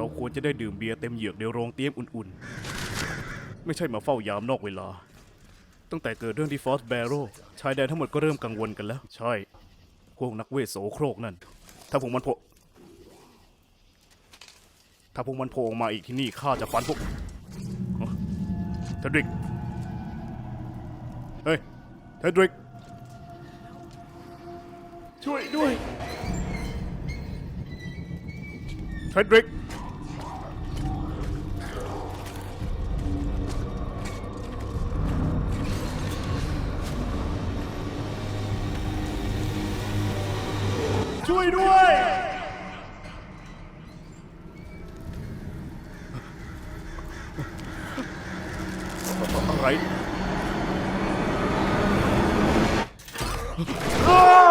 เราควรจะได้ดื่มเบียร์เต็มเหยือกในโรงเตี้ยมอุ่นๆ ไม่ใช่มาเฝ้ายามนอกเวลา ตั้งแต่เกิดเรื่องที่ฟอสแบโร่ชายแดนทั้งหมดก็เริ่มกังวลกันแล้ว ใช่ พวกนักเวทโสโครกนั่น ถ้าพวกมันโผล่ถ้าพวกมันโผล่ออกมาอีกที่นี่ข้าจะฟันพวกเทดริก เฮ้ยเทดริก ช่วยด้วยเทดริก ช่วยด้วย อะไรอ้า